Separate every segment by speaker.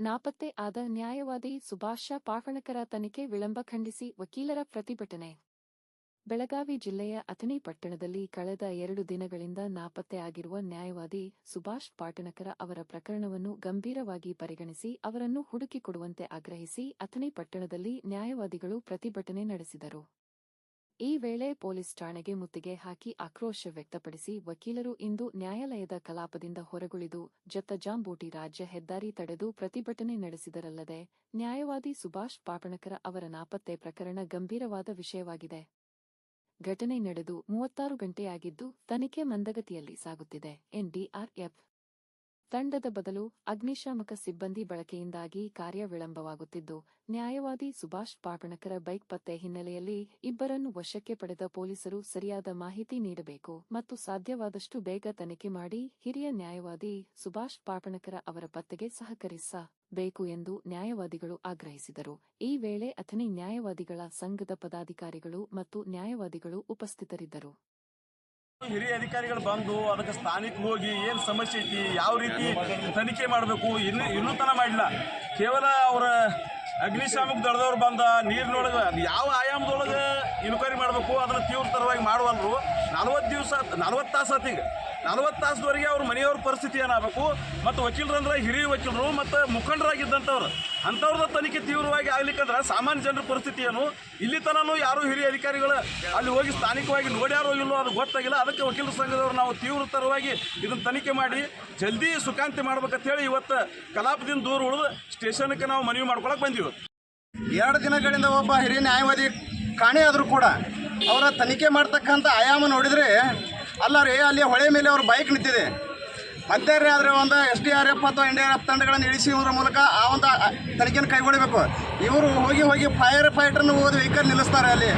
Speaker 1: ನಾಪತ್ತೆ ಆದ ನ್ಯಾಯವಾದಿ ಸುಭಾಷ ಪಾಫಣಕರ ತನಿಖೆ ವಿಳಂಬ ಖಂಡಿಸಿ ವಕೀಲರ ಪ್ರತಿಭಟನೆ. ಬೆಳಗಾವಿ ಜಿಲ್ಲೆಯ ಅಥಣಿ ಪಟ್ಟಣದಲ್ಲಿ ಕಳೆದ ಎರಡು ದಿನಗಳಿಂದ ನಾಪತ್ತೆ ಆಗಿರುವ ನ್ಯಾಯವಾದಿ ಸುಭಾಷ್ ಪಾಟಣಕರ ಅವರ ಪ್ರಕರಣವನ್ನು ಗಂಭೀರವಾಗಿ ಪರಿಗಣಿಸಿ ಅವರನ್ನು ಹುಡುಕಿಕೊಡುವಂತೆ ಆಗ್ರಹಿಸಿ ಅಥಣಿ ಪಟ್ಟಣದಲ್ಲಿ ನ್ಯಾಯವಾದಿಗಳು ಪ್ರತಿಭಟನೆ ನಡೆಸಿದರು. ಈ ವೇಳೆ ಪೊಲೀಸ್ ಠಾಣೆಗೆ ಮುತ್ತಿಗೆ ಹಾಕಿ ಆಕ್ರೋಶ ವ್ಯಕ್ತಪಡಿಸಿ ವಕೀಲರು ಇಂದು ನ್ಯಾಯಾಲಯದ ಕಲಾಪದಿಂದ ಹೊರಗುಳಿದು ಜತ್ತಜಾಂಬೂಟಿ ರಾಜ್ಯ ಹೆದ್ದಾರಿ ತಡೆದು ಪ್ರತಿಭಟನೆ ನಡೆಸಿದರಲ್ಲದೆ ನ್ಯಾಯವಾದಿ ಸುಭಾಷ್ ಪಾಪಣಕರ ಅವರ ನಾಪತ್ತೆ ಪ್ರಕರಣ ಗಂಭೀರವಾದ ವಿಷಯವಾಗಿದೆ. ಘಟನೆ ನಡೆದು ಮೂವತ್ತಾರು ಗಂಟೆಯಾಗಿದ್ದು ತನಿಖೆ ಮಂದಗತಿಯಲ್ಲಿ ಸಾಗುತ್ತಿದೆ. ಎನ್ಡಿಆರ್ಎಫ್ ತಂಡದ ಬದಲು ಅಗ್ನಿಶಾಮಕ ಸಿಬ್ಬಂದಿ ಬಳಕೆಯಿಂದಾಗಿ ಕಾರ್ಯ ವಿಳಂಬವಾಗುತ್ತಿದ್ದು, ನ್ಯಾಯವಾದಿ ಸುಭಾಷ್ ಪಾಪಣಕರ ಬೈಕ್ ಪತ್ತೆ ಹಿನ್ನೆಲೆಯಲ್ಲಿ ಇಬ್ಬರನ್ನು ವಶಕ್ಕೆ ಪಡೆದ ಪೊಲೀಸರು ಸರಿಯಾದ ಮಾಹಿತಿ ನೀಡಬೇಕು ಮತ್ತು ಸಾಧ್ಯವಾದಷ್ಟು ಬೇಗ ತನಿಖೆ ಮಾಡಿ ಹಿರಿಯ ನ್ಯಾಯವಾದಿ ಸುಭಾಷ್ ಪಾಪಣಕರ ಅವರ ಪತ್ತೆಗೆ ಸಹಕರಿಸಬೇಕು ಎಂದು ನ್ಯಾಯವಾದಿಗಳು ಆಗ್ರಹಿಸಿದರು. ಈ ವೇಳೆ ಅಥಣಿ ನ್ಯಾಯವಾದಿಗಳ ಸಂಘದ ಪದಾಧಿಕಾರಿಗಳು ಮತ್ತು ನ್ಯಾಯವಾದಿಗಳು ಉಪಸ್ಥಿತರಿದ್ದರು.
Speaker 2: ಹಿರಿಯ ಅಧಿಕಾರಿಗಳು ಬಂದು ಅದಕ್ಕೆ ಸ್ಥಾನಿಕ ಹೋಗಿ ಏನು ಸಮಸ್ಯೆ ಐತಿ, ಯಾವ ರೀತಿ ತನಿಖೆ ಮಾಡಬೇಕು, ಇನ್ನೂ ಇನ್ನೂ ತನ ಮಾಡಿಲ್ಲ. ಕೇವಲ ಅವರ ಅಗ್ನಿಶಾಮಕ ದಳದವ್ರು ಬಂದ ನೀರಿನೊಳಗೆ ಯಾವ ಆಯಾಮದೊಳಗೆ ಇನ್ಕ್ವೈರಿ ಮಾಡಬೇಕು, ಅದನ್ನು ತೀವ್ರತರವಾಗಿ ಮಾಡುವಲ್ರು. ನಲ್ವತ್ತು ದಿವಸ, ನಲ್ವತ್ತು ತಾಸು ಆತೀಗ ನಲ್ವತ್ತು ತಾಸದವರೆಗೆ ಅವ್ರ ಮನೆಯವ್ರ ಪರಿಸ್ಥಿತಿ ಏನಾಗಬೇಕು? ಮತ್ತು ವಕೀಲರಂದ್ರೆ ಹಿರಿಯ ವಕೀಲರು ಮತ್ತು ಮುಖಂಡರಾಗಿದ್ದಂಥವ್ರು ಅಂಥವ್ರದ್ದು ತನಿಖೆ ತೀವ್ರವಾಗಿ ಆಗ್ಲಿಕ್ಕಂದ್ರೆ ಸಾಮಾನ್ಯ ಜನರ ಪರಿಸ್ಥಿತಿ ಏನು? ಇಲ್ಲಿ ತನೂ ಯಾರೂ ಹಿರಿಯ ಅಧಿಕಾರಿಗಳು ಅಲ್ಲಿ ಹೋಗಿ ಸ್ಥಾನಿಕವಾಗಿ ನೋಡ್ಯಾರೋ ಇಲ್ಲೋ ಅದು ಗೊತ್ತಾಗಿಲ್ಲ. ಅದಕ್ಕೆ ವಕೀಲರ ಸಂಘದವ್ರು ನಾವು ತೀವ್ರತರವಾಗಿ ಇದನ್ನು ತನಿಖೆ ಮಾಡಿ ಜಲ್ದಿ ಸುಖಾಂತಿ ಮಾಡ್ಬೇಕಂತ ಹೇಳಿ ಇವತ್ತು ಕಲಾಪದಿಂದ ದೂರ ಉಳಿದು ಸ್ಟೇಷನ್ಗೆ ನಾವು ಮನವಿ ಮಾಡ್ಕೊಳಕ್ಕೆ ಬಂದೀವಿ.
Speaker 3: ಎರಡು ದಿನಗಳಿಂದ ಒಬ್ಬ ಹಿರಿಯ ನ್ಯಾಯವಾದಿ ಕಾಣೆಯಾದರೂ ಕೂಡ ಅವರ ತನಿಖೆ ಮಾಡ್ತಕ್ಕಂಥ ಆಯಾಮ ನೋಡಿದರೆ ಅಲ್ಲ ರೀ ಅಲ್ಲಿ ಹೊಳೆ ಮೇಲೆ ಅವ್ರ ಬೈಕ್ ನಿಂತಿದೆ. ಮತ್ತೆ ರೀ ಆದರೆ ಒಂದು ಎಸ್ ಡಿ ಆರ್ ಎಫ್ ಅಥವಾ ಎನ್ ಡಿ ಆರ್ ಎಫ್ ತಂಡಗಳನ್ನು ಇಳಿಸುವುದರ ಮೂಲಕ ಆ ಒಂದು ತನಿಖೆಯನ್ನು ಕೈಗೊಳ್ಳಬೇಕು. ಇವರು ಹೋಗಿ ಹೋಗಿ ಫೈರ್ ಫೈಟರ್ನ ಹೋದ ವೆಹಿಕಲ್ ನಿಲ್ಲಿಸ್ತಾರೆ ಅಲ್ಲಿ.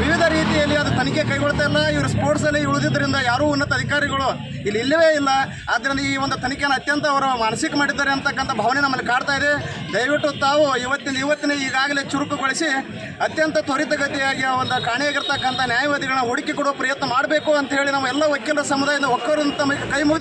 Speaker 3: ವಿವಿಧ ರೀತಿಯಲ್ಲಿ ಅದು ತನಿಖೆ ಕೈಗೊಳ್ತಾ ಇಲ್ಲ. ಇವರು ಸ್ಪೋರ್ಟ್ಸಲ್ಲಿ ಉಳಿದಿದ್ದರಿಂದ ಯಾರೂ ಉನ್ನತ ಅಧಿಕಾರಿಗಳು ಇಲ್ಲಿ ಇಲ್ಲವೇ ಇಲ್ಲ. ಆದ್ದರಿಂದ ಈ ಒಂದು ತನಿಖೆಯನ್ನು ಅತ್ಯಂತ ಅವರು ಮಾನಸಿಕ ಮಾಡಿದ್ದಾರೆ ಅಂತಕ್ಕಂಥ ಭಾವನೆ ನಮ್ಮಲ್ಲಿ ಕಾಡ್ತಾ ಇದೆ. ದಯವಿಟ್ಟು ತಾವು ಇವತ್ತಿನ ಇವತ್ತಿನ ಈಗಾಗಲೇ ಚುರುಕುಗೊಳಿಸಿ ಅತ್ಯಂತ ತ್ವರಿತಗತಿಯಾಗಿ ಒಂದು ಕಾಣೆಯಾಗಿರ್ತಕ್ಕಂಥ ನ್ಯಾಯವಾದಿಗಳನ್ನ ಹುಡುಕಿ ಕೊಡುವ ಪ್ರಯತ್ನ ಮಾಡಬೇಕು ಅಂತ ಹೇಳಿ ನಮ್ಮ ಎಲ್ಲ ವಕೀಲರ ಸಮುದಾಯದ ಒಕ್ಕರು ತಮಗೆ ಕೈ